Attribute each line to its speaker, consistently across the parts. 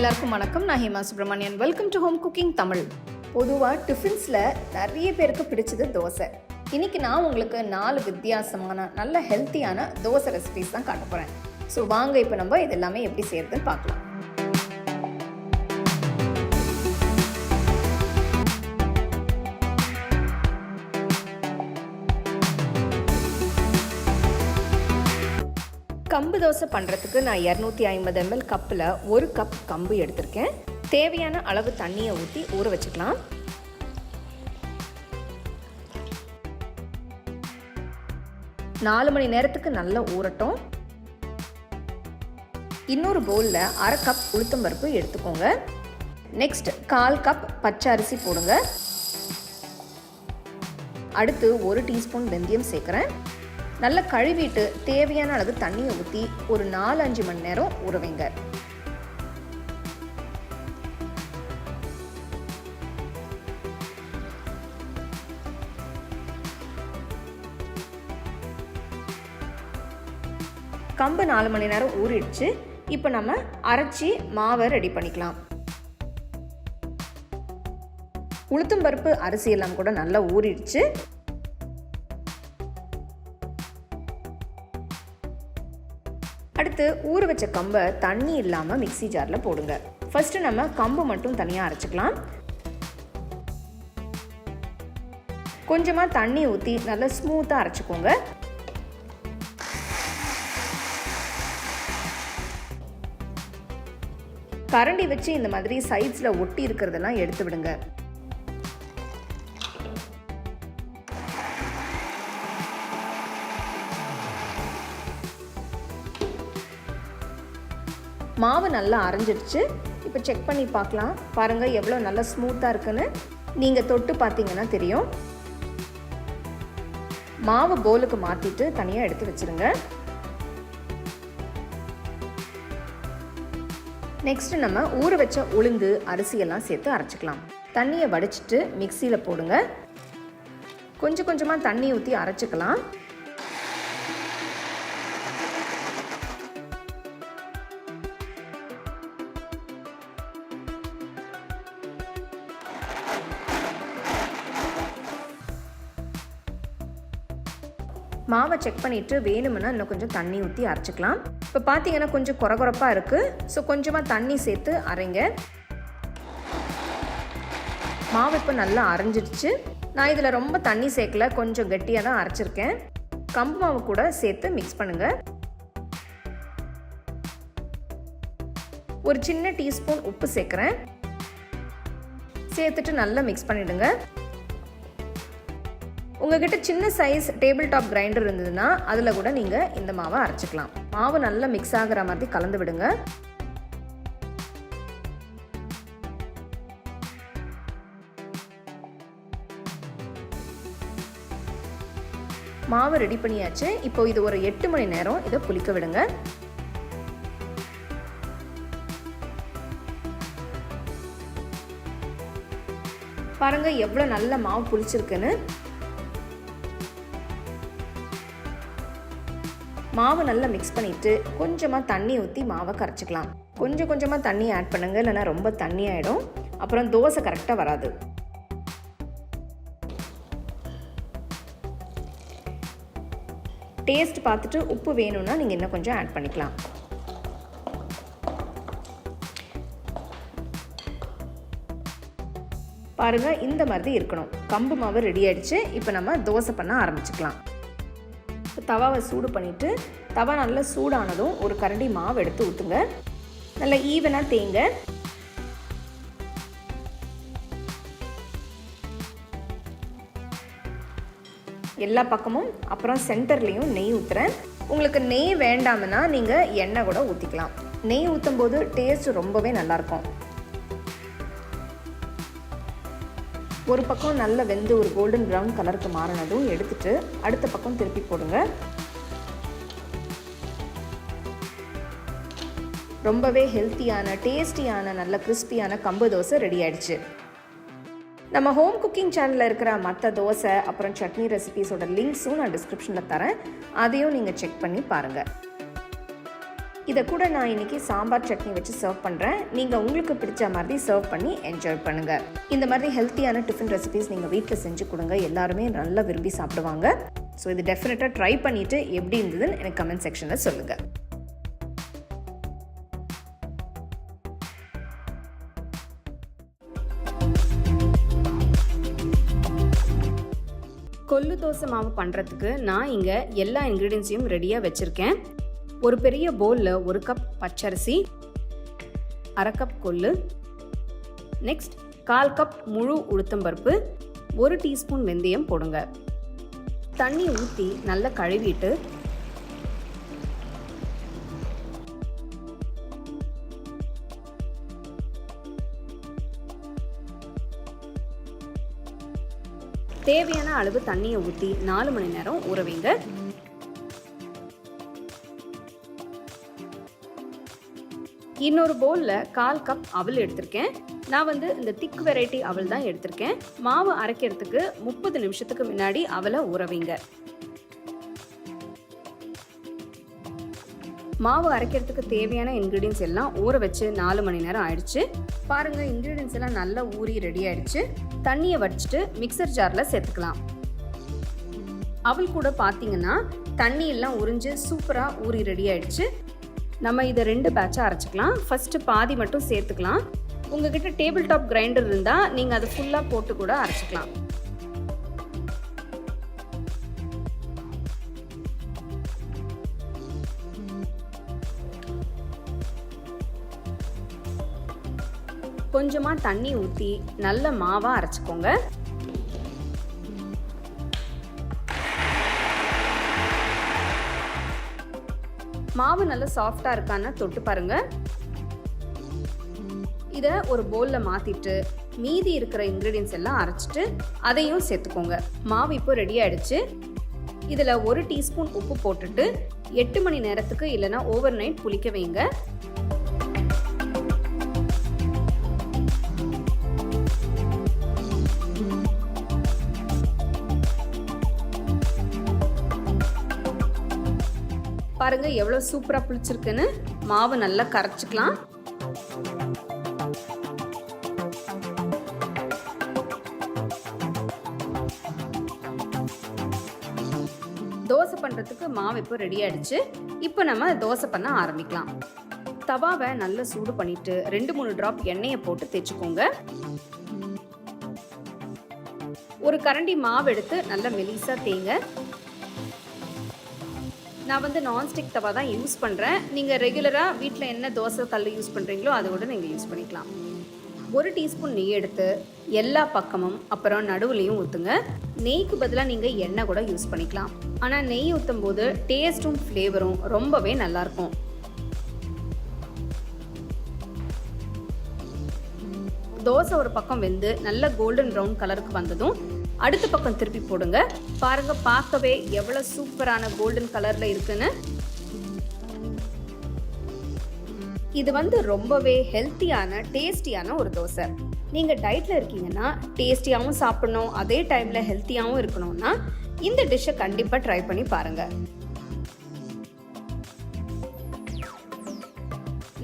Speaker 1: எல்லாருக்கும் வணக்கம். நான் Hema Subramanian welcome to home cooking Tamil பொதுவாக டிஃபின்ஸில் நிறைய பேருக்கு பிடிச்சது தோசை. இன்னைக்கு நான் உங்களுக்கு நாலு வித்தியாசமான நல்ல ஹெல்த்தியான தோசை ரெசிபிஸ் தான் காட்ட போகிறேன் ஸோ வாங்க இப்போ நம்ம இதெல்லாமே எப்படி செய்யறதுன்னு பார்க்கலாம். கம்பு தோசை பண்ணுறதுக்கு நான் இரநூத்தி ஐம்பது எம்எல் கப்பில் ஒரு கப் கம்பு எடுத்திருக்கேன். தேவையான அளவு தண்ணியை ஊற்றி ஊற வச்சுக்கலாம். நாலு மணி நேரத்துக்கு நல்லா ஊறட்டும். இன்னொரு பவுலில் அரை கப் உளுத்தம்பருப்பு எடுத்துக்கோங்க. நெக்ஸ்ட் கால் கப் பச்சை அரிசி போடுங்க. அடுத்து ஒரு டீஸ்பூன் வெந்தயம் சேர்க்குறேன். நல்லா கழுவிட்டு தேவையான அளவு தண்ணியை ஊற்றி ஒரு நாலு அஞ்சு மணி நேரம் உறவைங்க கம்பு நாலு மணி நேரம் ஊறிடுச்சு. இப்போ நம்ம அரைச்சி மாவை ரெடி பண்ணிக்கலாம். உளுத்தம்பருப்பு அரிசி எல்லாம் கூட நல்லா ஊறிடுச்சு. அடுத்து ஊற வச்ச கம்பை தண்ணி இல்லாமல் மிக்சி ஜாரில் போடுங்க. ஃபஸ்ட்டு நம்ம கம்பு மட்டும் தனியாக அரைச்சிக்கலாம். கொஞ்சமாக தண்ணி ஊற்றி நல்லா ஸ்மூத்தாக அரைச்சிக்கோங்க. கரண்டி வச்சு இந்த மாதிரி சைட்ஸில் ஒட்டி இருக்கிறதெல்லாம் எடுத்து விடுங்க. மாவு நல்லா அரைஞ்சிடுச்சு இப்போ செக் பண்ணி பார்க்கலாம். பாருங்கள் எவ்வளோ நல்லா ஸ்மூத்தாக இருக்குன்னு. நீங்கள் தொட்டு பார்த்தீங்கன்னா தெரியும். மாவு போலுக்கு மாற்றிட்டு தனியாக எடுத்து வச்சுருங்க. நெக்ஸ்ட் நம்ம ஊற வச்ச உளுந்து அரிசியெல்லாம் சேர்த்து அரைச்சிக்கலாம். தண்ணியை வடிச்சிட்டு மிக்சியில் போடுங்க. கொஞ்சம் கொஞ்சமாக தண்ணி ஊற்றி அரைச்சிக்கலாம். மாவை செக் பண்ணிவிட்டு வேணும்னா இன்னும் கொஞ்சம் தண்ணி ஊற்றி அரைச்சிக்கலாம். இப்போ பார்த்தீங்கன்னா கொஞ்சம் குறகுறப்பாக இருக்குது ஸோ கொஞ்சமாக தண்ணி சேர்த்து அரைங்க. மாவு இப்போ நல்லா அரைஞ்சிடுச்சு. நான் இதில் ரொம்ப தண்ணி சேர்க்கல கொஞ்சம் கெட்டியாக தான் அரைச்சிருக்கேன். கம்பு மாவு கூட சேர்த்து மிக்ஸ் பண்ணுங்கள் ஒரு சின்ன டீஸ்பூன் உப்பு சேர்க்குறேன். சேர்த்துட்டு நல்லா மிக்ஸ் பண்ணிவிடுங்க உங்ககிட்ட சின்ன சைஸ் டேபிள் டாப் கிரைண்டர் இருந்ததுன்னா அதில் கூட நீங்கள் இந்த மாவை அரைச்சிக்கலாம். மாவு நல்லா மிக்ஸ் ஆகிற மாதிரி கலந்து விடுங்க. மாவு ரெடி பண்ணியாச்சு. இப்போ இது ஒரு எட்டு மணி நேரம் இதை புளிக்க விடுங்க. பாருங்க எவ்வளோ நல்ல மாவு புளிச்சிருக்குன்னு. மாவு நல்லா மிக்ஸ் பண்ணிவிட்டு கொஞ்சமாக தண்ணி ஊற்றி மாவை கரைச்சிக்கலாம். கொஞ்சம் கொஞ்சமாக தண்ணி ஆட் பண்ணுங்க இல்லைன்னா ரொம்ப தண்ணி ஆகிடும் அப்புறம் தோசை கரெக்டாக வராது. டேஸ்ட் பார்த்துட்டு உப்பு வேணும்னா நீங்கள் இன்னும் கொஞ்சம் ஆட் பண்ணிக்கலாம். பாருங்கள் இந்த மாதிரி இருக்கணும். கம்பு மாவு ரெடி ஆயிடுச்சு. இப்போ நம்ம தோசை பண்ண ஆரம்பிச்சுக்கலாம். தவாவை சூடு பண்ணிவிட்டு தவா நல்லா சூடானதும் ஒரு கரண்டி மாவு எடுத்து ஊற்றுங்க நல்லா ஈவனாக தேங்க எல்லா பக்கமும் அப்புறம் சென்டர்லேயும் நெய் ஊற்றுறேன் உங்களுக்கு நெய் வேண்டாம்னா நீங்கள் எண்ணெய் கூட ஊற்றிக்கலாம் நெய் ஊற்றும் போது டேஸ்ட் ரொம்பவே நல்லாயிருக்கும் ஒரு பக்கம் நல்ல வெந்து ஒரு கோல்டன் ப்ரௌன் கலருக்கு மாறினதும் எடுத்துட்டு அடுத்த பக்கம் திருப்பி போடுங்க. ரொம்பவே ஹெல்த்தியான டேஸ்டியான நல்ல கிறிஸ்பியான கம்பு தோசை ரெடி ஆயிடுச்சு. நம்ம ஹோம் குக்கிங் சேனலில் இருக்கிற மற்ற தோசை அப்புறம் சட்னி ரெசிபீஸோட லிங்க்ஸும் நான் டிஸ்கிரிப்ஷனில் தரேன். அதையும் நீங்கள் செக் பண்ணி பாருங்கள் இதை கூட நான் இன்னைக்கு சாம்பார் சட்னி வச்சு சர்வ் பண்ணுறேன் நீங்கள் உங்களுக்கு பிடிச்ச மாதிரி சர்வ் பண்ணி என்ஜாய் பண்ணுங்கள் இந்த மாதிரி ஹெல்த்தியான டிஃபன் ரெசிபிஸ் நீங்கள் வீட்டில் செஞ்சு கொடுங்க. எல்லாருமே நல்லா விரும்பி சாப்பிடுவாங்க. ஸோ இது டெஃபினட்டாக ட்ரை பண்ணிவிட்டு எப்படி இருந்ததுன்னு எனக்கு கமெண்ட் செக்ஷனில் சொல்லுங்கள்
Speaker 2: கொல்லு தோசை மாவு பண்ணுறதுக்கு நான் இங்கே எல்லா இன்க்ரீடியன்ஸையும் ரெடியாக வச்சுருக்கேன். ஒரு பெரிய போலில் ஒரு கப் பச்சரிசி அரை கப் கொள்ளு நெக்ஸ்ட் கால் கப் முழு உளுத்தம்பருப்பு ஒரு டீஸ்பூன் வெந்தயம் போடுங்க. தண்ணி ஊற்றி நல்லா கழுவிட்டு தேவையான அளவு தண்ணியை ஊற்றி நாலு மணி நேரம் ஊற வைங்க. இன்னொரு பவுலில் கால் கப் அவல் எடுத்திருக்கேன். நான் வந்து இந்த திக் வெரைட்டி அவல் தான் எடுத்திருக்கேன். மாவு அரைக்கிறதுக்கு முப்பது நிமிஷத்துக்கு முன்னாடி அவலை உறவிங்க மாவு அரைக்கிறதுக்கு தேவையான இன்க்ரீடியன்ஸ் எல்லாம் ஊற வச்சு நாலு மணி நேரம் ஆயிடுச்சு. பாருங்க இன்க்ரீடியன்ஸ் எல்லாம் நல்லா ஊறி ரெடி ஆயிடுச்சு. தண்ணியை வடிச்சிட்டு மிக்சர் ஜாரில் சேர்த்துக்கலாம். அவள் கூட பார்த்தீங்கன்னா தண்ணி எல்லாம் உறிஞ்சு சூப்பராக ஊறி ரெடி ஆயிடுச்சு. நம்ம இதை ரெண்டு பேட்சாக அரைச்சிக்கலாம். ஃபஸ்ட்டு பாதி மட்டும் சேர்த்துக்கலாம். உங்ககிட்ட டேபிள் டாப் கிரைண்டர் இருந்தால் நீங்கள் அதை ஃபுல்லாக போட்டு கூட அரைச்சிக்கலாம். கொஞ்சமாக தண்ணி ஊற்றி நல்ல மாவாக அரைச்சிக்கோங்க. மாவு நல்லா சாஃப்டாக இருக்கான்னு தொட்டு பாருங்கள் இதை ஒரு பவுலில் மாற்றிட்டு மீதி இருக்கிற இன்க்ரீடியன்ஸ் எல்லாம் அரைச்சிட்டு அதையும் சேர்த்துக்கோங்க. மாவு இப்போ ரெடி ஆகிடுச்சு இதில் ஒரு டீஸ்பூன் உப்பு போட்டுட்டு எட்டு மணி நேரத்துக்கு இல்லைன்னா ஓவர் நைட் புளிக்க வைங்க. பாருங்க எவ்வளோ சூப்பராக புளிச்சிருக்குன்னு. மாவு நல்லா கரைச்சிக்கலாம். தோசை பண்ணுறதுக்கு மாவு இப்போ ரெடி ஆயிடுச்சு. இப்போ நம்ம தோசை பண்ண ஆரம்பிக்கலாம். தவாவை நல்லா சூடு பண்ணிட்டு ரெண்டு மூணு ட்ராப் எண்ணெயை போட்டு தேய்ச்சிக்கோங்க. ஒரு கரண்டி மாவு எடுத்து நல்லா மெலிசா தேங்க நான் வந்து நான்ஸ்டிக் தவா தான் யூஸ் பண்ணுறேன் நீங்கள் ரெகுலராக வீட்டில் என்ன தோசை கல் யூஸ் பண்ணுறீங்களோ அதை கூட நீங்கள் யூஸ் பண்ணிக்கலாம். ஒரு டீஸ்பூன் நெய் எடுத்து எல்லா பக்கமும் அப்புறம் நடுவுலையும் ஊற்றுங்க நெய்க்கு பதிலாக நீங்கள் எண்ணெய் கூட யூஸ் பண்ணிக்கலாம். ஆனால் நெய் ஊற்றும் போது டேஸ்ட்டும் ஃப்ளேவரும் ரொம்பவே நல்லாயிருக்கும் தோசை ஒரு பக்கம் வெந்து நல்ல கோல்டன் ப்ரௌன் கலருக்கு வந்ததும் அடுத்த பக்கம் திருப்பி போடுங்க. பாருங்க பார்க்கவே எவ்வளோ சூப்பரான கோல்டன் கலர்ல இருக்குன்னு. இது வந்து ரொம்பவே ஹெல்த்தியான டேஸ்டியான ஒரு தோசை. நீங்கள் டயட்டில் இருக்கீங்கன்னா டேஸ்டியாகவும் சாப்பிடணும் அதே டைமில் ஹெல்த்தியாகவும் இருக்கணும்னா இந்த டிஷ்ஷை கண்டிப்பாக ட்ரை பண்ணி பாருங்கள்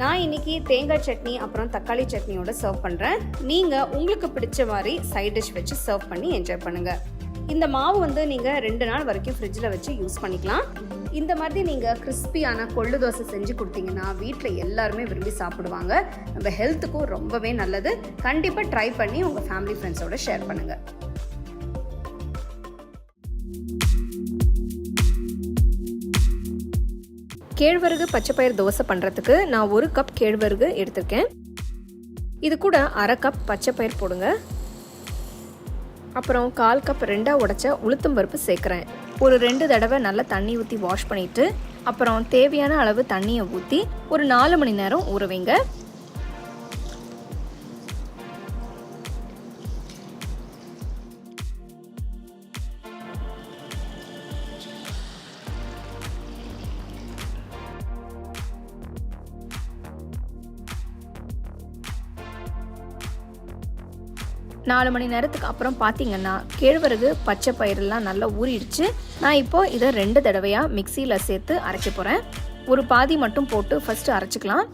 Speaker 2: நான் இன்னைக்கு தேங்காய் சட்னி அப்புறம் தக்காளி சட்னியோட சர்வ் பண்ணுறேன் நீங்கள் உங்களுக்கு பிடிச்ச மாதிரி சைட் டிஷ் வச்சு சர்வ் பண்ணி என்ஜாய் பண்ணுங்கள் இந்த மாவு வந்து நீங்கள் ரெண்டு நாள் வரைக்கும் ஃப்ரிட்ஜில் வச்சு யூஸ் பண்ணிக்கலாம். இந்த மாதிரி நீங்கள் கிறிஸ்பியான கொள்ளு தோசை செஞ்சு கொடுத்தீங்கன்னா வீட்டில் எல்லாருமே விரும்பி சாப்பிடுவாங்க. நம்ம ஹெல்த்துக்கும் ரொம்பவே நல்லது. கண்டிப்பாக ட்ரை பண்ணி உங்கள் ஃபேமிலி ஃப்ரெண்ட்ஸோட ஷேர் பண்ணுங்கள் கேழ்வரகு பச்சைப்பயிர் தோசை பண்ணுறதுக்கு நான் ஒரு கப் கேழ்வரகு எடுத்திருக்கேன். இது கூட அரை கப் பச்சைப்பயிர் போடுங்க. அப்புறம் கால் கப் ரெண்டாக உடைச்ச உளுத்தம் பருப்பு சேர்க்குறேன். ஒரு ரெண்டு தடவை நல்லா தண்ணி ஊற்றி வாஷ் பண்ணிவிட்டு அப்புறம் தேவையான அளவு தண்ணியை ஊற்றி ஒரு நாலு மணி நேரம் ஊற வைங்க. நாலு மணி நேரத்துக்கு அப்புறம் பார்த்தீங்கன்னா கேழ்வரகு பச்சை பயிரெல்லாம் நல்லா ஊறிடுச்சு. நான் இப்போ இதை ரெண்டு தடவையாக மிக்சியில் சேர்த்து அரைக்க போகிறேன்
Speaker 1: ஒரு பாதி மட்டும் போட்டு ஃபஸ்ட்டு அரைச்சிக்கலாம்.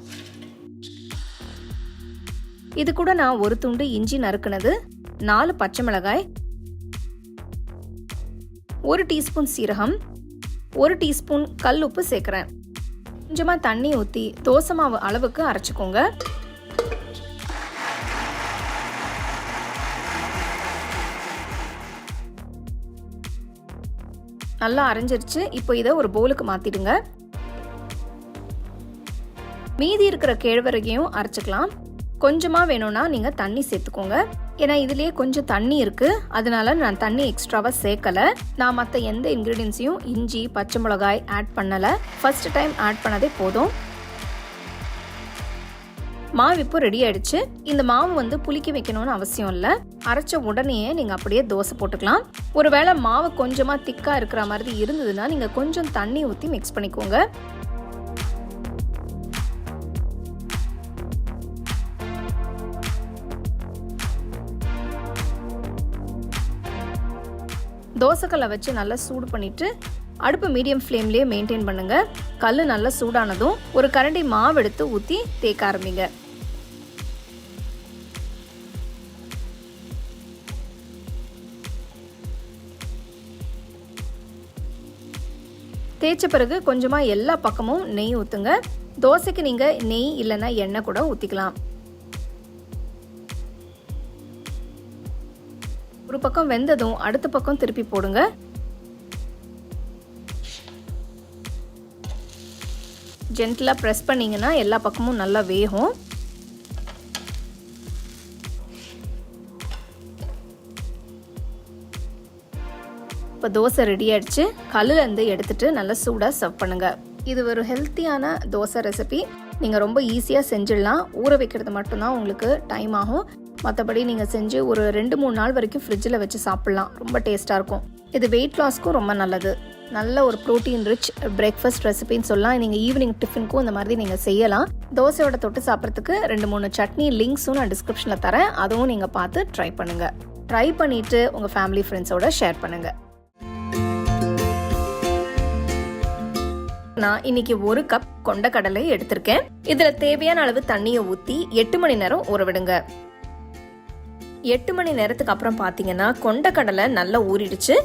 Speaker 1: இது கூட நான் ஒரு துண்டு இஞ்சி நறுக்குனது நாலு பச்சை மிளகாய் ஒரு டீஸ்பூன் சீரகம் ஒரு டீஸ்பூன் கல் உப்பு சேர்க்குறேன். கொஞ்சமாக தண்ணி ஊற்றி தோசை மாவு அளவுக்கு அரைச்சிக்கோங்க. நல்லா அரைஞ்சிருச்சு. இப்போ இதை ஒரு பவுலுக்கு மாற்றிடுங்க மீதி இருக்கிற கேழ்வரகையும் அரைச்சிக்கலாம். கொஞ்சமாக வேணும்னா நீங்கள் தண்ணி சேர்த்துக்கோங்க. ஏன்னா இதுலேயே கொஞ்சம் தண்ணி இருக்குது அதனால நான் தண்ணி எக்ஸ்ட்ராவாக சேர்க்கலை. நான் மற்ற எந்த இன்க்ரீடியன்ஸையும் இஞ்சி பச்சை மிளகாய் ஆட் பண்ணலை. ஃபர்ஸ்ட் டைம் ஆட் பண்ணதே போதும். மாவு இப்போ ரெடி ஆயிடுச்சு. இந்த மாவு வந்து புளிக்க வைக்கணும்னு அவசியம் இல்லை. அரைச்ச உடனேயே நீங்கள் அப்படியே தோசை போட்டுக்கலாம். ஒருவேளை மாவு கொஞ்சமாக திக்காக இருக்கிற மாதிரி இருந்ததுன்னா நீங்கள் கொஞ்சம் தண்ணி ஊற்றி மிக்ஸ் பண்ணிக்கோங்க. தோசைக்கல்லை வச்சு நல்லா சூடு பண்ணிட்டு அடுப்பு மீடியம் ஃப்ளேம்லேயே மெயின்டைன் பண்ணுங்கள் கல் நல்லா சூடானதும் ஒரு கரண்டி மாவு எடுத்து ஊற்றி தேய்க்க ஆரம்பிங்க. தேய்ச்ச பிறகு கொஞ்சமாக எல்லா பக்கமும் நெய் ஊற்றுங்க தோசைக்கு நீங்கள் நெய் இல்லைன்னா எண்ணெய் கூட ஊற்றிக்கலாம் ஒரு பக்கம் வெந்ததும் அடுத்த பக்கம் திருப்பி போடுங்க. ஜென்டிலாக ப்ரெஸ் பண்ணிங்கன்னா எல்லா பக்கமும் நல்லா வேகும். இப்போ தோசை ரெடி ஆயிடுச்சு. கல்லுலேருந்து எடுத்துட்டு நல்லா சூடாக சர்வ் பண்ணுங்க. இது ஒரு ஹெல்த்தியான தோசை ரெசிபி நீங்கள் ரொம்ப ஈஸியாக செஞ்சிடலாம். ஊற வைக்கிறது மட்டும்தான் உங்களுக்கு டைம் ஆகும். மற்றபடி நீங்கள் செஞ்சு ஒரு ரெண்டு மூணு நாள் வரைக்கும் ஃப்ரிட்ஜில் வச்சு சாப்பிட்லாம். ரொம்ப டேஸ்ட்டாக இருக்கும். இது வெயிட் லாஸ்க்கும் ரொம்ப நல்லது. நல்ல ஒரு ப்ரோட்டீன் ரிச் பிரேக்ஃபாஸ்ட் ரெசிபின்னு சொல்லலாம். நீங்கள் ஈவினிங் டிஃபினுக்கும் இந்த மாதிரி நீங்கள் செய்யலாம். தோசையோட தொட்டு சாப்பிட்றதுக்கு ரெண்டு மூணு சட்னி லிங்க்ஸும் நான் டிஸ்கிரிப்ஷனில் தரேன். அதுவும் நீங்கள் பார்த்து ட்ரை பண்ணுங்கள் ட்ரை பண்ணிவிட்டு உங்கள் ஃபேமிலி ஃப்ரெண்ட்ஸோட ஷேர் பண்ணுங்கள் நான் இன்னைக்கு ஒரு கப் கொண்டக்கடலை எடுத்திருக்கேன். இதுல தேவையான அளவு தண்ணியை ஊத்தி எட்டு மணி நேரம் ஊறவிடுங்க. எட்டு மணி நேரத்துக்கு அப்புறம் பாத்தீங்கன்னா கொண்டக்கடலை நல்லா ஊறிடுச்சு.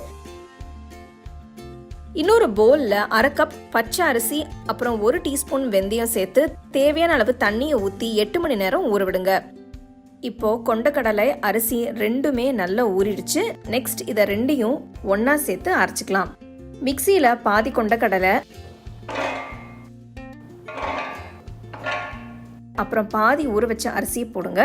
Speaker 1: இன்னொரு பவுல்ல அரை கப் பச்சை அரிசி அப்புறம் ஒரு டீஸ்பூன் வெந்தயம் சேர்த்து தேவையான அளவு தண்ணியை ஊத்தி எட்டு மணி நேரம் ஊற விடுங்க இப்போ கொண்டக்கடலை அரிசி ரெண்டுமே நல்லா ஊறிடுச்சு. நெக்ஸ்ட் இதை ரெண்டையும் ஒன்றா சேர்த்து அரைச்சிக்கலாம். மிக்சியில பாதி கொண்டக்கடலை அப்புறம் பாதி ஊற வச்ச அரிசியை போடுங்க.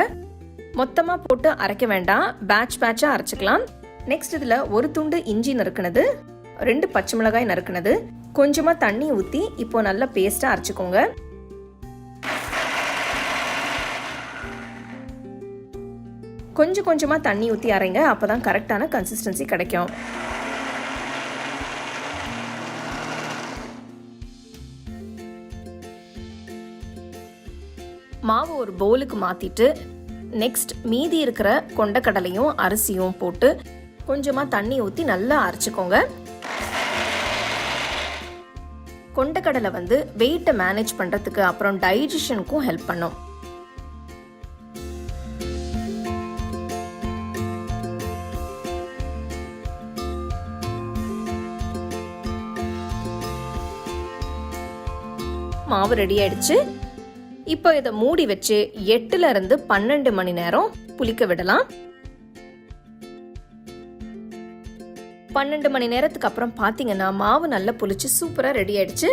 Speaker 1: மொத்தமாக போட்டு அரைக்க வேண்டாம். பேட்ச் பேட்சாக அரைச்சிக்கலாம். நெக்ஸ்ட் இதில் ஒரு துண்டு இஞ்சி நறுக்குனது ரெண்டு பச்சை மிளகாய் நறுக்குனது கொஞ்சமாக தண்ணி ஊற்றி இப்போ நல்லா பேஸ்ட்டாக அரைச்சிக்கோங்க. கொஞ்சம் கொஞ்சமாக தண்ணி ஊற்றி அரைங்க அப்போ தான் கரெக்டான கன்சிஸ்டன்சி கிடைக்கும். மாவு ஒரு பவுலுக்கு மாற்றிட்டு நெக்ஸ்ட் மீதி இருக்கிற கொண்டக்கடலையும் அரிசியும் போட்டு கொஞ்சமாக தண்ணி ஊற்றி நல்லா அரைச்சிக்கோங்க. கொண்டக்கடலை வந்து வெயிட்டை மேனேஜ் பண்ணுறதுக்கு அப்புறம் டைஜஷனுக்கும் ஹெல்ப் பண்ணும். மாவு ரெடி ஆயிடுச்சு. இப்போ இதை மூடி வச்சு எட்டுல இருந்து பன்னெண்டு மணி நேரம் புளிக்க விடலாம். பன்னெண்டு மணி நேரத்துக்கு அப்புறம் பார்த்தீங்கன்னா மாவு நல்லா புளிச்சு சூப்பராக ரெடி ஆயிடுச்சு.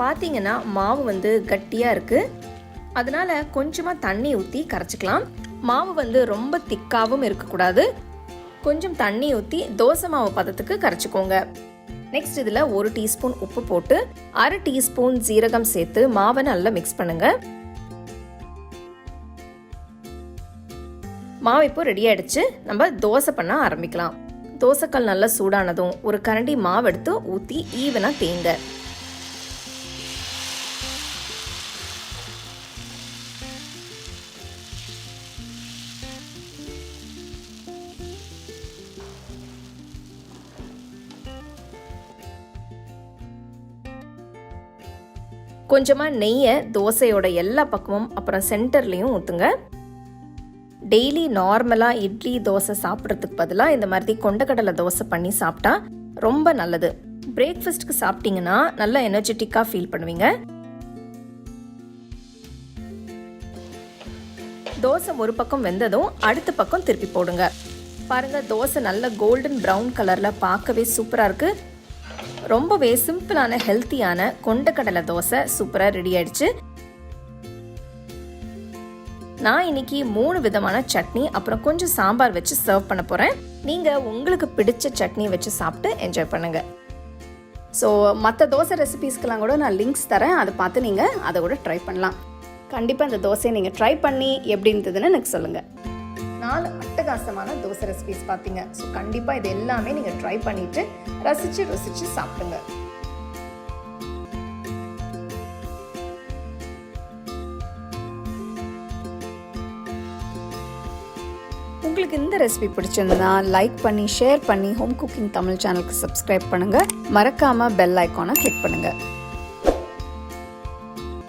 Speaker 1: பார்த்தீங்கன்னா மாவு வந்து கட்டியாக இருக்குது அதனால கொஞ்சமாக தண்ணி ஊற்றி கரைச்சிக்கலாம். மாவு வந்து ரொம்ப திக்காகவும் இருக்கக்கூடாது. கொஞ்சம் தண்ணி ஊற்றி தோசை மாவு பதத்துக்கு கரைச்சிக்கோங்க. நெக்ஸ்ட் இதில் ஒரு டீஸ்பூன் உப்பு போட்டு அரை டீஸ்பூன் ஜீரகம் சேர்த்து மாவை நல்லா மிக்ஸ் பண்ணுங்க. மாவு இப்போ ரெடி ஆயிடுச்சு. நம்ம தோசை பண்ண ஆரம்பிக்கலாம். தோசைக்கல் நல்லா சூடானதும் ஒரு கரண்டி மாவு எடுத்து ஊற்றி ஈவனாக தேங்க. கொஞ்சமாக நெய்யை தோசையோட எல்லா பக்கமும் அப்புறம் சென்டர்லேயும் ஊற்றுங்க டெய்லி நார்மலாக இட்லி தோசை சாப்பிட்றதுக்கு பதிலாக இந்த மாதிரி கொண்டக்கடலை தோசை பண்ணி சாப்பிட்டா ரொம்ப நல்லது. பிரேக்ஃபாஸ்ட்டுக்கு சாப்பிட்டீங்கன்னா நல்லா எனர்ஜெட்டிக்காக ஃபீல் பண்ணுவீங்க. தோசை ஒரு பக்கம் வெந்ததும் அடுத்த பக்கம் திருப்பி போடுங்க. பாருங்க தோசை நல்ல கோல்டன் ப்ரௌன் கலரில் பார்க்கவே சூப்பராக இருக்குது ரொம்பவே சிம்பிளான ஹெல்த்தியான கொண்டக்கடலை தோசை சூப்பராக ரெடி ஆயிடுச்சு. நான் இன்னைக்கு மூணு விதமான சட்னி அப்புறம் கொஞ்சம் சாம்பார் வச்சு சர்வ் பண்ண போகிறேன் நீங்கள் உங்களுக்கு பிடிச்ச சட்னி வச்சு சாப்பிட்டு என்ஜாய் பண்ணுங்கள் ஸோ மற்ற தோசை ரெசிபீஸ்க்கெலாம் கூட நான் லிங்க்ஸ் தரேன். அதை பார்த்து நீங்கள் அதை கூட ட்ரை பண்ணலாம். கண்டிப்பாக இந்த தோசையை நீங்கள் ட்ரை பண்ணி எப்படி இருந்ததுன்னு எனக்கு சொல்லுங்கள் நாலு அட்டகாசமான தோசை ரெசிபீஸ் பார்த்தீங்க ஸோ கண்டிப்பாக இது எல்லாமே நீங்கள் ட்ரை பண்ணிவிட்டு ரசித்து ருசித்து சாப்பிடுங்க. உங்களுக்கு இந்த ரெசிபி பிடிச்சிருந்தா லைக் பண்ணி ஷேர் பண்ணி ஹோம் குக்கிங் தமிழ் சேனலுக்கு சப்ஸ்கிரைப் பண்ணுங்கள் மறக்காமல் பெல் ஐக்கானை கிளிக் பண்ணுங்கள்